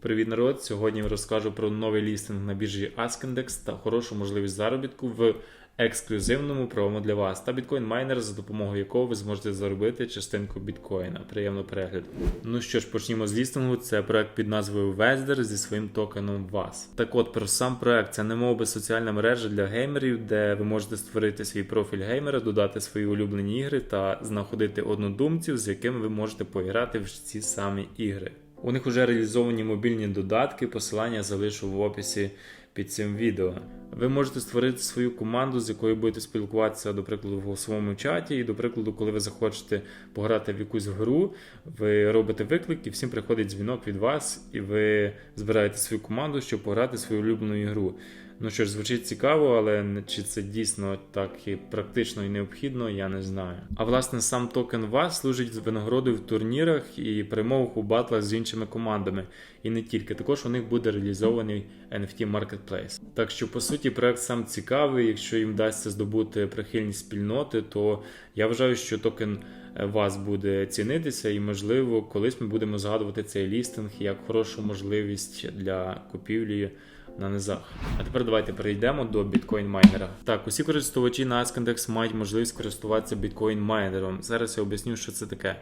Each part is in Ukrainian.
Привіт, народ! Сьогодні розкажу про новий лістинг на біржі Askendex та хорошу можливість заробітку в ексклюзивному промо для вас та біткоін майнер, за допомогою якого ви зможете заробити частинку біткоїна. Приємно перегляду. Ну що ж, почнімо з лістингу. Це проект під назвою Вездер зі своїм токеном VAS. Так от про сам проект це не би соціальна мережа для геймерів, де ви можете створити свій профіль геймера, додати свої улюблені ігри та знаходити однодумців, з якими ви можете поіграти в ці самі ігри. У них вже реалізовані мобільні додатки, посилання залишу в описі під цим відео. Ви можете створити свою команду, з якою будете спілкуватися, до прикладу, в голосовому чаті. І, до прикладу, коли ви захочете пограти в якусь гру, ви робите виклик, і всім приходить дзвінок від вас, і ви збираєте свою команду, щоб пограти свою улюблену ігру. Ну що ж, звучить цікаво, але чи це дійсно так і практично і необхідно, я не знаю. А власне сам токен VAS служить з винагородою в турнірах і перемогах у батлах з іншими командами. І не тільки, також у них буде реалізований NFT Marketplace. Так що, по суті, проект сам цікавий. Якщо їм вдасться здобути прихильність спільноти, то я вважаю, що токен вас буде цінитися, і, можливо, колись ми будемо згадувати цей лістинг як хорошу можливість для купівлі на низах. А тепер давайте перейдемо до біткоін майнера. Так, усі користувачі на Ascendex мають можливість користуватися біткоін майнером. Зараз я об'ясню, що це таке.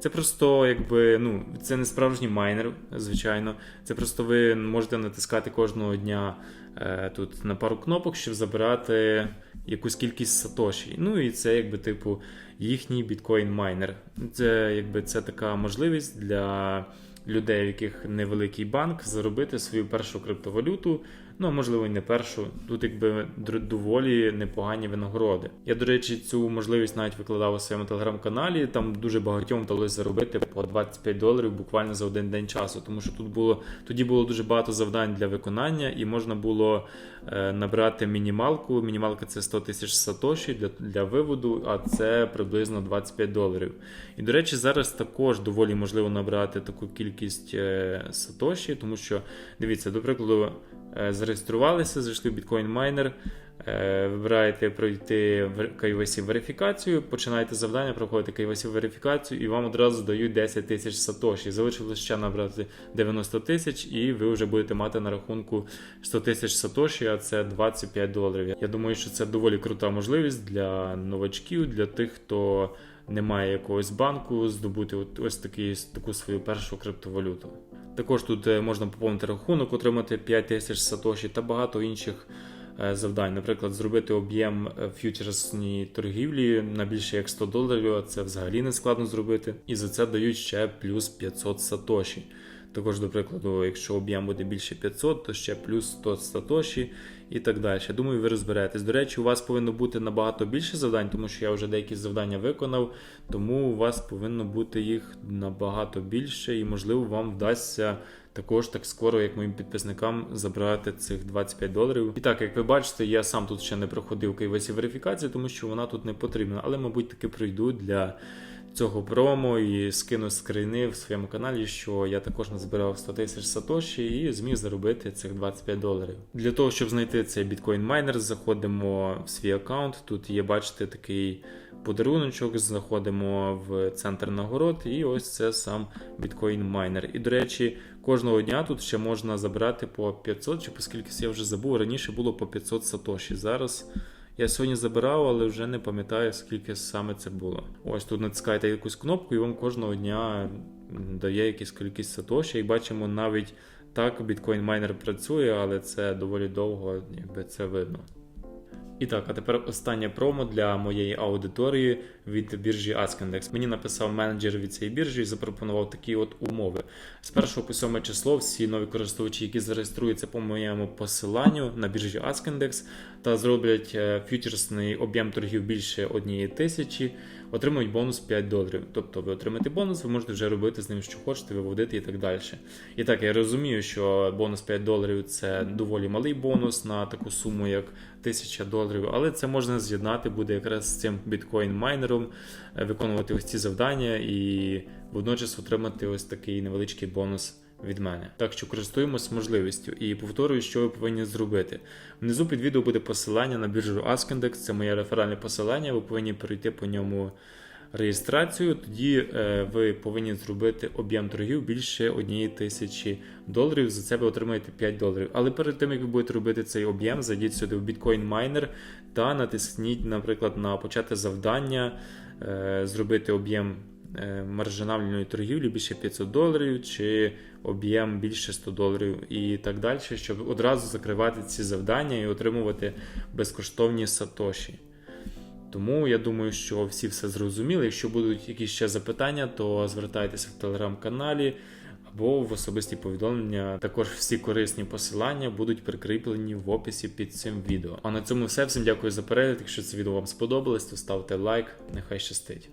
Це просто якби ну це не справжній майнер, звичайно. Це просто ви можете натискати кожного дня е, тут на пару кнопок, щоб забирати якусь кількість сатоші. Ну і це якби типу їхній біткоін майнер. Це якби це така можливість для людей, в яких невеликий банк, заробити свою першу криптовалюту. Ну, можливо, і не першу. Тут якби доволі непогані винагороди. Я, до речі, цю можливість навіть викладав у своєму телеграм-каналі. Там дуже багатьом вдалося заробити по 25 доларів буквально за один день часу. Тому що тут було тоді було дуже багато завдань для виконання, і можна було е, набрати мінімалку. Мінімалка це 100 тисяч сатоші для, для виводу, а це приблизно 25 доларів. І, до речі, зараз також доволі можливо набрати таку кількість е, сатоші, тому що дивіться, до прикладу. Е, зареєструвалися, зайшли в Bitcoin Miner, е, вибираєте пройти KYC верифікацію, починаєте завдання, проходите KYC верифікацію і вам одразу дають 10 тисяч сатоші. Залишилось ще набрати 90 тисяч, і ви вже будете мати на рахунку 100 тисяч сатоші, а це 25 доларів. Я думаю, що це доволі крута можливість для новачків, для тих, хто не має якогось банку, здобути ось такий, таку свою першу криптовалюту. Також тут е, можна поповнити рахунок, отримати 5 тисяч сатоші та багато інших е, завдань. Наприклад, зробити об'єм е, ф'ючерсній торгівлі на більше як 100 доларів, це взагалі не складно зробити. І за це дають ще плюс 500 сатоші. Також, до прикладу, якщо об'єм буде більше 500, то ще плюс 100 сатоші і так далі. Думаю, ви розберетесь. До речі, у вас повинно бути набагато більше завдань, тому що я вже деякі завдання виконав, тому у вас повинно бути їх набагато більше, і, можливо, вам вдасться. Також так скоро, як моїм підписникам, забрати цих 25 доларів. І так, як ви бачите, я сам тут ще не проходив KYC верифікацію, тому що вона тут не потрібна. Але, мабуть, таки пройду для цього промо і скину скрини в своєму каналі, що я також назбирав 100 тисяч сатоші і зміг заробити цих 25 доларів. Для того, щоб знайти цей біткоін майнер, заходимо в свій аккаунт. Тут є, бачите, такий подаруночок, заходимо в центр нагород, і ось це сам біткоін майнер. І, до речі, кожного дня тут ще можна забрати по 500, чи оскільки я вже забув, раніше було по 500 сатоші. Зараз. Я сьогодні забирав, але вже не пам'ятаю, скільки саме це було. Ось тут натискаєте якусь кнопку, і вам кожного дня дає якісь кількість сатоші. І бачимо, навіть так біткоін майнер працює, але це доволі довго, якби це видно. І так, а тепер останнє промо для моєї аудиторії від біржі Askindex. Мені написав менеджер від цієї біржі і запропонував такі от умови. З 1 по 7 число всі нові користувачі, які зареєструються по моєму посиланню на біржі Askindex та зроблять ф'ючерсний фьючерсний об'єм торгів більше однієї тисячі, отримують бонус 5 доларів. Тобто ви отримаєте бонус, ви можете вже робити з ним, що хочете, виводити і так далі. І так, я розумію, що бонус 5 доларів це доволі малий бонус на таку суму, як 1000 доларів, але це можна з'єднати буде якраз з цим біткоін-майнером, е, виконувати ось ці завдання і водночас отримати ось такий невеличкий бонус. Від мене. Так що користуємось можливістю і повторюю, що ви повинні зробити. Внизу під відео буде посилання на біржу Askendex, це моє реферальне посилання, ви повинні перейти по ньому реєстрацію, тоді е, ви повинні зробити об'єм торгів більше однієї тисячі доларів. За це ви отримаєте 5 доларів. Але перед тим як ви будете робити цей об'єм, зайдіть сюди в Bitcoin Miner та натисніть, наприклад, на почати завдання, е, зробити об'єм маржинальної торгівлі більше 500 доларів, чи об'єм більше 100 доларів і так далі, щоб одразу закривати ці завдання і отримувати безкоштовні сатоші. Тому я думаю, що всі все зрозуміли. Якщо будуть якісь ще запитання, то звертайтеся в телеграм-каналі або в особисті повідомлення. Також всі корисні посилання будуть прикріплені в описі під цим відео. А на цьому все. Всім дякую за перегляд. Якщо це відео вам сподобалось, то ставте лайк. Нехай щастить.